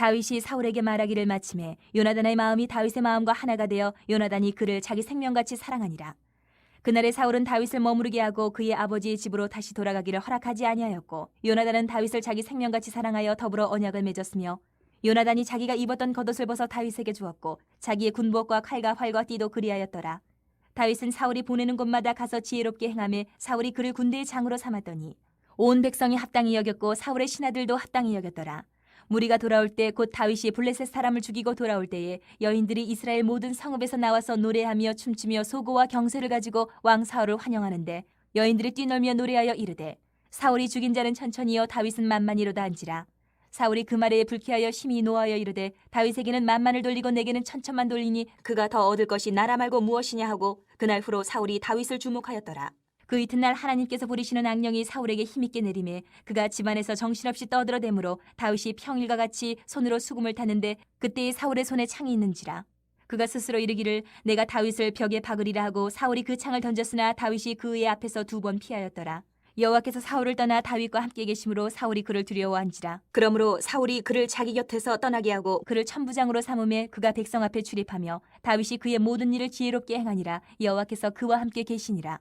다윗이 사울에게 말하기를 마침에 요나단의 마음이 다윗의 마음과 하나가 되어 요나단이 그를 자기 생명같이 사랑하니라. 그날에 사울은 다윗을 머무르게 하고 그의 아버지의 집으로 다시 돌아가기를 허락하지 아니하였고 요나단은 다윗을 자기 생명같이 사랑하여 더불어 언약을 맺었으며 요나단이 자기가 입었던 겉옷을 벗어 다윗에게 주었고 자기의 군복과 칼과 활과 띠도 그리하였더라. 다윗은 사울이 보내는 곳마다 가서 지혜롭게 행함에 사울이 그를 군대의 장으로 삼았더니 온 백성이 합당히 여겼고 사울의 신하들도 합당히 여겼더라. 무리가 돌아올 때 곧 다윗이 블레셋 사람을 죽이고 돌아올 때에 여인들이 이스라엘 모든 성읍에서 나와서 노래하며 춤추며 소고와 경세를 가지고 왕 사울을 환영하는데 여인들이 뛰놀며 노래하여 이르되 사울이 죽인 자는 천천히요 다윗은 만만이로다 한지라. 사울이 그 말에 불쾌하여 심히 노하여 이르되 다윗에게는 만만을 돌리고 내게는 천천만 돌리니 그가 더 얻을 것이 나라 말고 무엇이냐 하고 그날 후로 사울이 다윗을 주목하였더라 그 이튿날 하나님께서 부리시는 악령이 사울에게 힘있게 내림에 그가 집안에서 정신없이 떠들어대므로 다윗이 평일과 같이 손으로 수금을 탔는데 그때에 사울의 손에 창이 있는지라. 그가 스스로 이르기를 내가 다윗을 벽에 박으리라 하고 사울이 그 창을 던졌으나 다윗이 그의 앞에서 두 번 피하였더라. 여호와께서 사울을 떠나 다윗과 함께 계심으로 사울이 그를 두려워한지라. 그러므로 사울이 그를 자기 곁에서 떠나게 하고 그를 천부장으로 삼음에 그가 백성 앞에 출입하며 다윗이 그의 모든 일을 지혜롭게 행하니라. 여호와께서 그와 함께 계시니라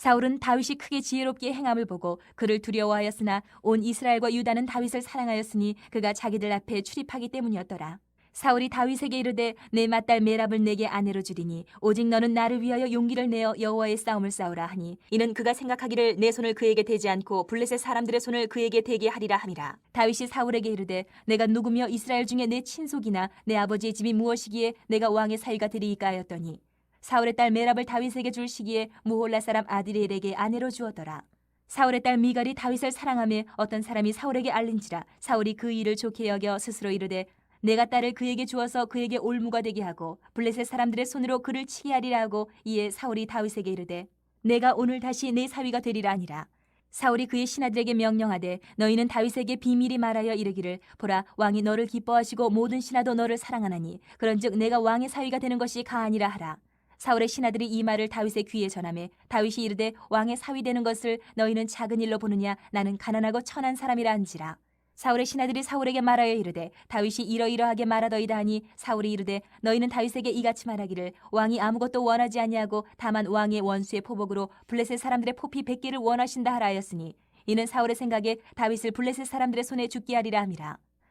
사울은 다윗이 크게 지혜롭게 행함을 보고 그를 두려워하였으나 온 이스라엘과 유다는 다윗을 사랑하였으니 그가 자기들 앞에 출입하기 때문이었더라. 사울이 다윗에게 이르되 내 맏딸 메랍을 내게 아내로 주리니 오직 너는 나를 위하여 용기를 내어 여호와의 싸움을 싸우라 하니 이는 그가 생각하기를 내 손을 그에게 대지 않고 블레셋 사람들의 손을 그에게 대게 하리라 함이라 다윗이 사울에게 이르되 내가 누구며 이스라엘 중에 내 친속이나 내 아버지의 집이 무엇이기에 내가 왕의 사위가 되리이까 하였더니 사울의 딸 메랍을 다윗에게 줄 시기에 무홀라 사람 아디렐에게 아내로 주었더라. 사울의 딸 미갈이 다윗을 사랑하며 어떤 사람이 사울에게 알린지라 사울이 그 일을 좋게 여겨 스스로 이르되 내가 딸을 그에게 주어서 그에게 올무가 되게 하고 블레셋 사람들의 손으로 그를 치게 하리라 하고 이에 사울이 다윗에게 이르되 내가 오늘 다시 내 사위가 되리라 하니라 사울이 그의 신하들에게 명령하되 너희는 다윗에게 비밀이 말하여 이르기를 보라 왕이 너를 기뻐하시고 모든 신하도 너를 사랑하나니 그런즉 내가 왕의 사위가 되는 것이 가아니라 하라 사울의 신하들이 이 말을 다윗의 귀에 전하매 다윗이 이르되 왕의 사위 되는 것을 너희는 작은 일로 보느냐? 나는 가난하고 천한 사람이라 한지라. 사울의 신하들이 사울에게 말하여 이르되 다윗이 이러이러하게 말하더이다 하니 사울이 이르되 너희는 다윗에게 이같이 말하기를 왕이 아무것도 원하지 아니하고 다만 왕의 원수의 포복으로 블레셋 사람들의 포피 백개를 원하신다 하라 하였으니 이는 사울의 생각에 다윗을 블레셋 사람들의 손에 죽게 하리라 함이라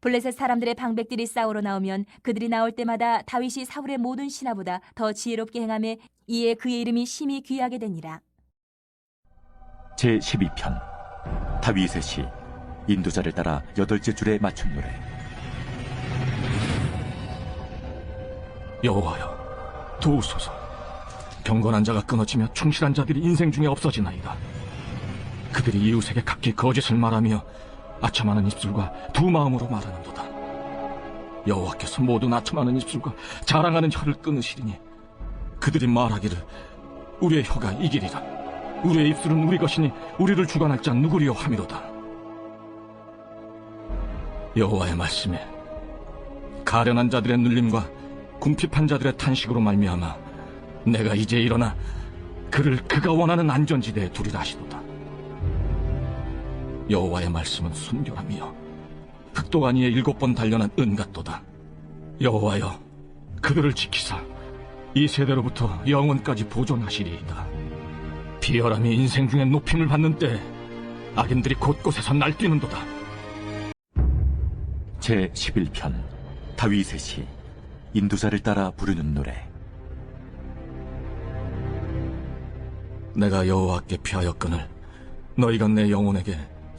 블레셋 사람들의 방백들이 싸우러 나오면 그들이 나올 때마다 다윗이 사울의 모든 신하보다 더 지혜롭게 행하며 이에 그의 이름이 심히 귀하게 되니라. 제 12편. 다윗의 시. 인도자를 따라 여덟째 줄에 맞춘 노래. 여호와여 도우소서. 경건한 자가 끊어지며 충실한 자들이 인생 중에 없어지나이다. 그들이 이웃에게 각기 거짓을 말하며 아첨하는 입술과 두 마음으로 말하는도다. 여호와께서 모든 아첨하는 입술과 자랑하는 혀를 끊으시리니 그들이 말하기를 우리의 혀가 이기리라. 우리의 입술은 우리 것이니 우리를 주관할 자 누구리요 함이로다. 여호와의 말씀에 가련한 자들의 눌림과 궁핍한 자들의 탄식으로 말미암아 내가 이제 일어나 그를 그가 원하는 안전지대에 두리라 하시도다. 여호와의 말씀은 순결함이요 흑도가 니에 일곱 번 단련한 은 같도다. 여호와여 그들을 지키사 이 세대로부터 영원까지 보존하시리이다. 비열함이 인생 중에 높임을 받는 때 악인들이 곳곳에서 날뛰는도다. 제 11편 다윗의 시 인도자를 따라 부르는 노래 내가 여호와께 피하였거늘 너희가 내 영혼에게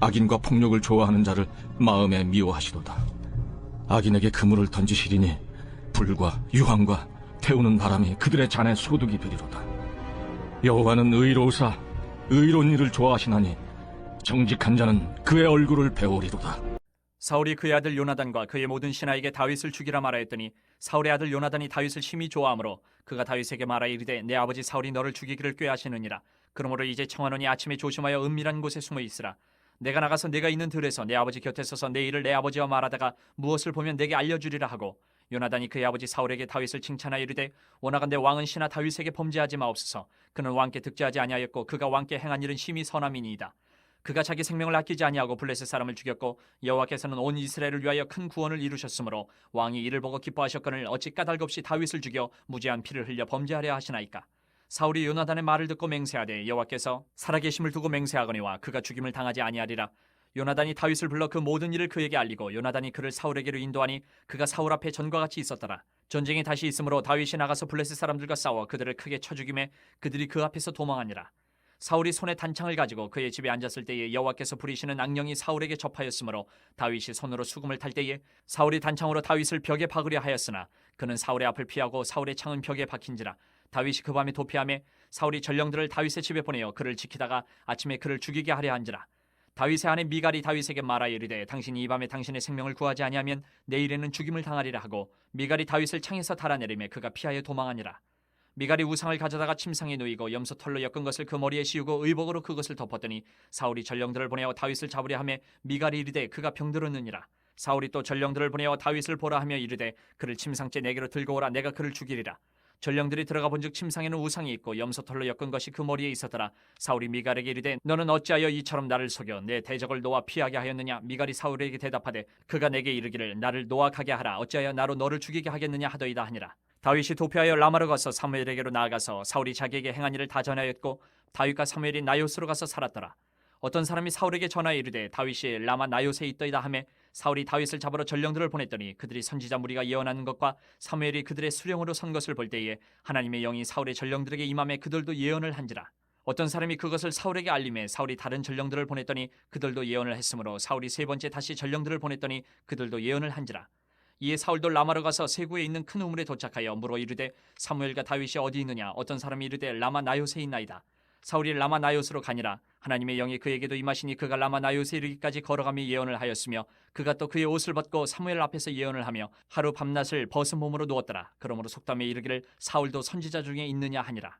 악인과 폭력을 좋아하는 자를 마음에 미워하시도다. 악인에게 그물을 던지시리니 불과 유황과 태우는 바람이 그들의 잔에 소득이 되리로다. 여호와는 의로우사 의로운 일을 좋아하시나니 정직한 자는 그의 얼굴을 배우리로다. 사울이 그의 아들 요나단과 그의 모든 신하에게 다윗을 죽이라 말하였더니 사울의 아들 요나단이 다윗을 심히 좋아하므로 그가 다윗에게 말하 이르되 내 아버지 사울이 너를 죽이기를 꾀하시느니라 그러므로 이제 청하노니 아침에 조심하여 은밀한 곳에 숨어 있으라 내가 나가서 내가 있는 들에서 내 아버지 곁에 서서 내 일을 내 아버지와 말하다가 무엇을 보면 내게 알려주리라 하고 요나단이 그의 아버지 사울에게 다윗을 칭찬하여 이르되 원하건대 왕은 신하 다윗에게 범죄하지 마옵소서. 그는 왕께 득죄하지 아니하였고 그가 왕께 행한 일은 심히 선함이니이다. 그가 자기 생명을 아끼지 아니하고 블레셋 사람을 죽였고 여호와께서는 온 이스라엘을 위하여 큰 구원을 이루셨으므로 왕이 이를 보고 기뻐하셨거늘 어찌 까닭 없이 다윗을 죽여 무죄한 피를 흘려 범죄하려 하시나이까 사울이 요나단의 말을 듣고 맹세하되 여호와께서 살아계심을 두고 맹세하거니와 그가 죽임을 당하지 아니하리라. 요나단이 다윗을 불러 그 모든 일을 그에게 알리고 요나단이 그를 사울에게로 인도하니 그가 사울 앞에 전과 같이 있었더라. 전쟁이 다시 있으므로 다윗이 나가서 블레셋 사람들과 싸워 그들을 크게 쳐 죽임에 그들이 그 앞에서 도망하니라. 사울이 손에 단창을 가지고 그의 집에 앉았을 때에 여호와께서 부리시는 악령이 사울에게 접하였으므로 다윗이 손으로 수금을 탈 때에 사울이 단창으로 다윗을 벽에 박으려 하였으나 그는 사울의 앞을 피하고 사울의 창은 벽에 박힌지라 다윗이 그 밤에 도피함에 사울이 전령들을 다윗의 집에 보내어 그를 지키다가 아침에 그를 죽이게 하려 한지라. 다윗의 아내 미갈이 다윗에게 말하여 이르되 당신이 이 밤에 당신의 생명을 구하지 아니하면 내일에는 죽임을 당하리라 하고 미갈이 다윗을 창에서 달아내리매 그가 피하여 도망하니라. 미갈이 우상을 가져다가 침상에 누이고 염소 털로 엮은 것을 그 머리에 씌우고 의복으로 그것을 덮었더니 사울이 전령들을 보내어 다윗을 잡으려 하며 미갈이 이르되 그가 병들었느니라. 사울이 또 전령들을 보내어 다윗을 보라 하며 이르되 그를 침상째 내게로 들고 오라. 내가 그를 죽이리라 전령들이 들어가 본즉 침상에는 우상이 있고 염소 털로 엮은 것이 그 머리에 있었더라. 사울이 미갈에게 이르되 너는 어찌하여 이처럼 나를 속여? 내 대적을 놓아 피하게 하였느냐? 미갈이 사울에게 대답하되 그가 내게 이르기를 나를 놓아 가게 하라. 어찌하여 나로 너를 죽이게 하겠느냐 하더이다 하니라. 다윗이 도피하여 라마로 가서 사무엘에게로 나아가서 사울이 자기에게 행한 일을 다 전하였고 다윗과 사무엘이 나요스로 가서 살았더라. 어떤 사람이 사울에게 전하여 이르되 다윗이 라마 나요스에 있더이다 하매 사울이 다윗을 잡으러 전령들을 보냈더니 그들이 선지자 무리가 예언하는 것과 사무엘이 그들의 수령으로 선 것을 볼 때에 하나님의 영이 사울의 전령들에게 임함에 그들도 예언을 한지라. 어떤 사람이 그것을 사울에게 알림해 사울이 다른 전령들을 보냈더니 그들도 예언을 했으므로 사울이 세 번째 다시 전령들을 보냈더니 그들도 예언을 한지라. 이에 사울도 라마로 가서 세구에 있는 큰 우물에 도착하여 물어 이르되 사무엘과 다윗이 어디 있느냐? 어떤 사람이 이르되 라마 나요스에 있나이다 사울이 라마 나요스로 가니라. 하나님의 영이 그에게도 임하시니 그가 라마 나요스에 이르기까지 걸어가며 예언을 하였으며 그가 또 그의 옷을 벗고 사무엘 앞에서 예언을 하며 하루 밤낮을 벗은 몸으로 누웠더라. 그러므로 속담에 이르기를 사울도 선지자 중에 있느냐 하니라